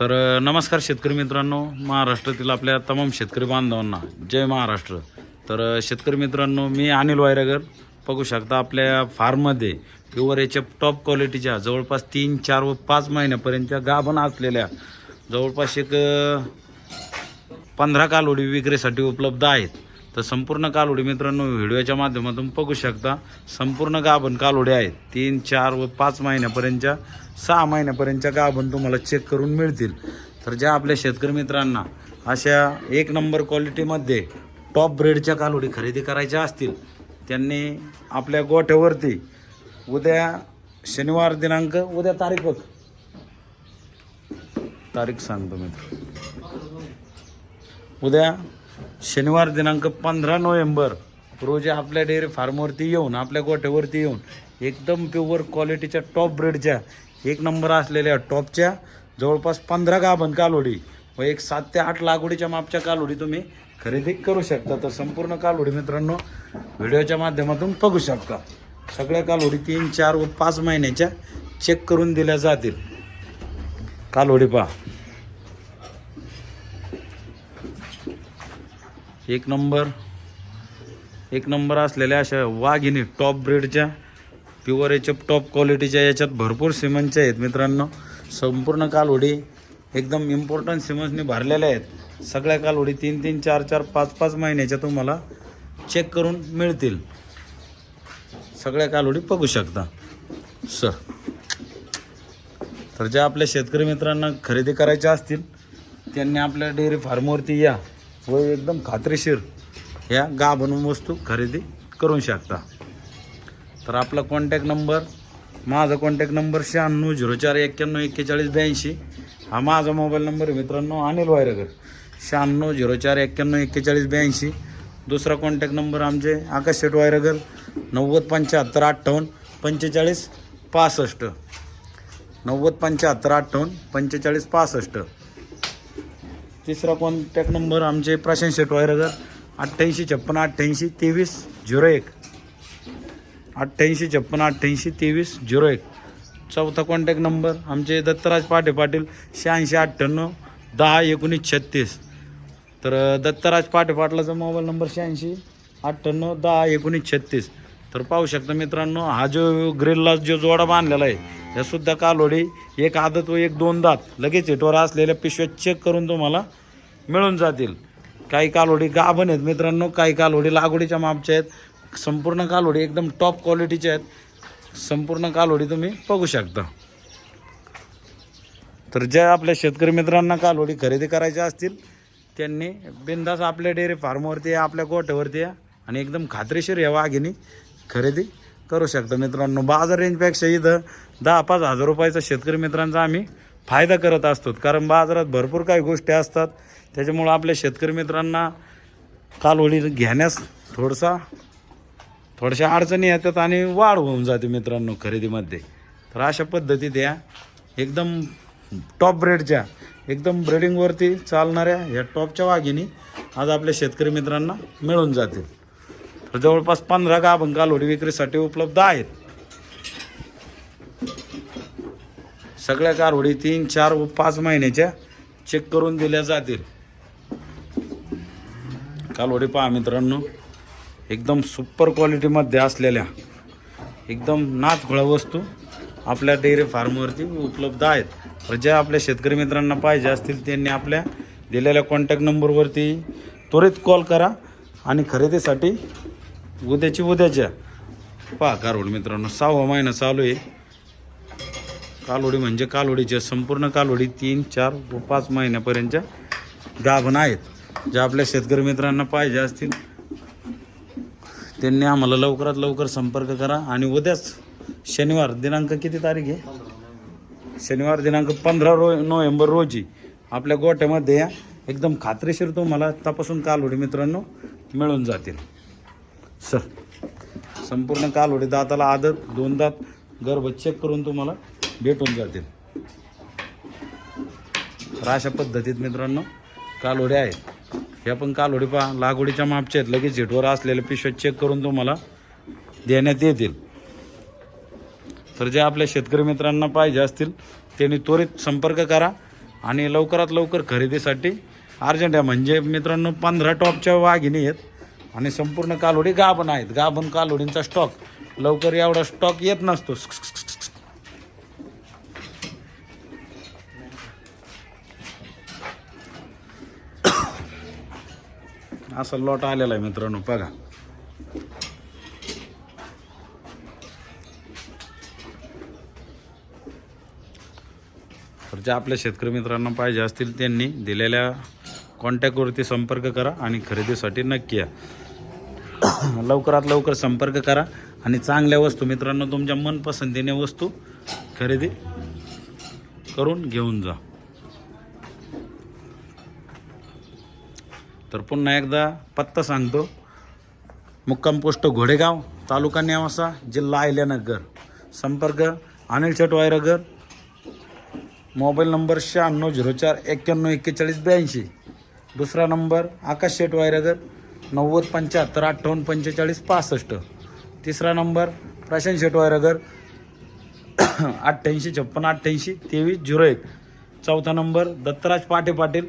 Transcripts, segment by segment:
तर नमस्कार शेतकरी मित्रांनो. महाराष्ट्रातील आपल्या तमाम शेतकरी बांधवांना जय महाराष्ट्र. तर शेतकरी मित्रांनो मी अनिल वायरेगर. बघू शकता आपल्या फार्ममध्ये प्युअर याच्या टॉप क्वालिटीच्या जवळपास तीन चार व पाच महिन्यापर्यंतच्या गाभण असलेल्या जवळपास एक पंधरा कालोडी विक्रीसाठी उपलब्ध आहेत. तर संपूर्ण कालोडी मित्रांनो व्हिडिओच्या माध्यमातून बघू शकता. संपूर्ण गाभण कालोडी आहेत. तीन चार व पाच महिन्यापर्यंतच्या सहा महिन्यापर्यंतच्या गाभण तुम्हाला चेक करून मिळतील. तर ज्या आपल्या शेतकरी मित्रांना अशा एक नंबर क्वालिटीमध्ये टॉप ब्रेडच्या कालोडी खरेदी करायच्या असतील त्यांनी आपल्या गोठ्यावरती उद्या शनिवार दिनांक उद्या तारीख बघ. तारीख सांगतो मित्र. उद्या शनिवार दिनांक पंधरा नोव्हेंबर रोजी आपल्या डेअरी फार्मवरती येऊन आपल्या गोठ्यावरती येऊन एकदम प्युअर क्वालिटीच्या टॉप ब्रेडच्या एक नंबर असलेल्या टॉपच्या जवळपास पंधरा गाभण कालोडी व एक सात ते आठ लागवडीच्या मापच्या कालोडी तुम्ही खरेदी करू शकता. तर संपूर्ण कालोडी मित्रांनो व्हिडिओच्या माध्यमातून बघू शकता. सगळ्या कालोडी तीन चार व पाच महिन्याच्या चेक करून दिल्या जातील. कालोडी पहा. एक नंबर. एक नंबर असलेल्या अशा वाघिणी टॉप ब्रेडच्या प्युअर याच्या टॉप क्वालिटीच्या याच्यात भरपूर सिमेंटच्या आहेत मित्रांनो. संपूर्ण कालवडी एकदम इम्पॉर्टंट सिमेंट्सनी भरलेल्या आहेत. सगळ्या कालवडी तीन तीन चार चार पाच पाच महिन्याच्या तुम्हाला चेक करून मिळतील. सगळ्या कालवडी बघू शकता. सर तर ज्या आपल्या शेतकरी मित्रांना खरेदी करायच्या असतील त्यांनी आपल्या डेअरी फार्मवरती या. व एकदम खात्रीशीर. ह्या गा बनवून वस्तू खरेदी करू शकता. तर आपला कॉन्टॅक्ट नंबर माझा कॉन्टॅक्ट नंबर शहाण्णव झिरो चार एक्क्याण्णव एक्केचाळीस ब्याऐंशी. हा माझा मोबाईल नंबर मित्रांनो अनिल वायरगर. शहाण्णव झिरो चार एक्क्याण्णव एक्केचाळीस ब्याऐंशी. दुसरा कॉन्टॅक्ट नंबर आमचे आकाश शेट वायरगर नव्वद पंच्याहत्तर अठ्ठावन्न पंचेचाळीस पासष्ट. नव्वद पंच्याहत्तर अठ्ठावन्न पंचेचाळीस पासष्ट. तिसरा कॉन्टॅक्ट नंबर आमचे प्रशांत शेटवायरगर अठ्ठ्याऐंशी छप्पन अठ्ठ्याऐंशी तेवीस झिरो एक. अठ्ठ्याऐंशी छप्पन अठ्ठ्याऐंशी तेवीस झिरो एक. चौथा कॉन्टॅक्ट नंबर आमचे दत्तराज पाटे पाटील शहाऐंशी अठ्ठ्याण्णव दहा एकोणीस छत्तीस. तर दत्तराज पाटे पाटलाचा मोबाईल नंबर शहाऐंशी अठ्ठ्याण्णव दहा एकोणीस छत्तीस. तर पाहू शकता मित्रांनो हा जो ग्रिलला जो जोडा बांधलेला आहे यासुद्धा कालोडी एक आदत व एक दोन दात. लगेच हिटवर असलेल्या पिशव्या चेक करून तुम्हाला मिळून जातील. काही कालोडी गाभण आहेत मित्रांनो काही कालोडी लागवडीच्या मापच्या आहेत. संपूर्ण कालोडी एकदम टॉप क्वालिटीच्या आहेत. संपूर्ण कालोडी तुम्ही बघू शकता. तर ज्या आपल्या शेतकरी मित्रांना कालोडी खरेदी करायच्या असतील त्यांनी बिंदास आपल्या डेअरी फार्मवरती या आपल्या गोठ्यावरती या आणि एकदम खात्रीशीर या वाघिनी खरेदी करू शकता. मित्रांनो बाजार रेंजपेक्षा इथं दहा पाच हजार रुपयाचा शेतकरी मित्रांचा आम्ही फायदा करत असतो. कारण बाजारात भरपूर काही गोष्टी असतात. त्याच्यामुळं आपल्या शेतकरी मित्रांना कालवडी घेण्यास थोडसा थोड्याशा अडचणी येतात आणि वाढ होऊन जाते मित्रांनो खरेदीमध्ये. तर अशा पद्धतीत या एकदम टॉप ब्रेडच्या एकदम ब्रेडिंगवरती चालणाऱ्या या टॉपच्या वाघिणी आज आपल्या शेतकरी मित्रांना मिळून जातील. तर जवळपास पंधरा गाभण कालोडी विक्रीसाठी उपलब्ध आहेत. सगळ्या कारवडी तीन चार व पाच महिन्याच्या चेक करून दिल्या जातील. कालवडी पहा मित्रांनो एकदम सुपर क्वालिटीमध्ये असलेल्या एकदम नाथखोळा वस्तू आपल्या डेअरी फार्मवरती उपलब्ध आहेत. तर ज्या आपल्या शेतकरी मित्रांना पाहिजे असतील त्यांनी आपल्या दिलेल्या कॉन्टॅक्ट नंबरवरती त्वरित कॉल करा आणि खरेदीसाठी उद्याची उद्याच्या. पहा कालवड मित्रांनो सहावा महिना चालू आहे. कालोडी म्हणजे कालोडीच्या संपूर्ण कालोडी तीन चार व पाच महिन्यापर्यंतच्या गाभण आहेत. ज्या आपल्या शेतकरी मित्रांना पाहिजे असतील त्यांनी आम्हाला लवकरात लवकर संपर्क करा. आणि उद्याच शनिवार दिनांक किती तारीख आहे? शनिवार दिनांक पंधरा रो नोव्हेंबर रोजी. आपल्या गोट्यामध्ये या. एकदम खात्रीशीर तुम्हाला तपासून कालवडी मित्रांनो मिळून जातील. सर. संपूर्ण कालवडी दाताला आदत दोन दात गर्भ चेक करून तुम्हाला भेटून जातील. तर अशा पद्धतीत मित्रांनो कालोडे आहेत. ह्या पण कालोडे पहा लागवडीच्या मापच्या आहेत. लगेच झेटवर असलेल्या पिशव्या चेक करून तुम्हाला देण्यात येतील. तर जे आपल्या शेतकरी मित्रांना पाहिजे असतील त्यांनी त्वरित संपर्क करा आणि लवकरात लवकर खरेदीसाठी अर्जंट आहे म्हणजे मित्रांनो पंधरा टॉपच्या वाघिणी आहेत. आणि संपूर्ण कालोडी गाभण आहेत. गाभण कालोडींचा स्टॉक लवकर एवढा स्टॉक येत नसतो. असा लॉट आलेला आहे मित्रांनो बघा. तर जे आपल्या शेतकरी मित्रांना पाहिजे असतील त्यांनी दिलेल्या कॉन्टॅक्टवरती संपर्क करा आणि खरेदीसाठी नक्की या. लवकरात लवकर संपर्क करा आणि चांगल्या वस्तू मित्रांनो तुमच्या मनपसंतीने वस्तू खरेदी करून घेऊन जा. तर पुन्हा एकदा पत्ता सांगतो. मुक्काम पोस्ट घोडेगाव तालुका नेवासा जिल्हा अहिल्यानगर. संपर्क अनिल शेट मोबाईल नंबर शहाण्णव झिरो चार एक्क्याण्णव एक्केचाळीस ब्याऐंशी. दुसरा नंबर आकाश शेट वायरगर नव्वद पंच्याहत्तर अठ्ठावन्न पंचेचाळीस पासष्ट. तिसरा नंबर प्रशांत शेट वायरगर अठ्ठ्याऐंशी छप्पन अठ्ठ्याऐंशी तेवीस झिरो एक. चौथा नंबर दत्तराज पाटे पाटील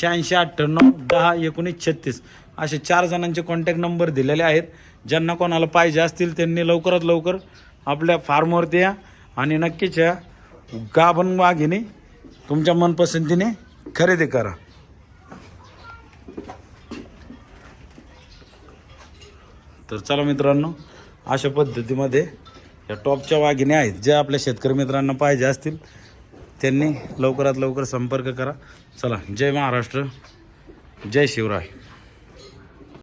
शहाऐंशी अठ्ठ्याण्णव दहा एकोणीस छत्तीस. असे चार जणांचे कॉन्टॅक्ट नंबर दिलेले आहेत. ज्यांना कोणाला पाहिजे असतील त्यांनी लवकरात लवकर आपल्या फार्मवरती या आणि नक्कीच या गाभन वाघिणी तुमच्या मनपसंतीने खरेदी करा. तर चला मित्रांनो अशा पद्धतीमध्ये या टॉपच्या वाघिणी आहेत ज्या आपल्या शेतकरी मित्रांना पाहिजे असतील त्यांनी लवकरात लवकर संपर्क करा. चला जय महाराष्ट्र जय शिवराय.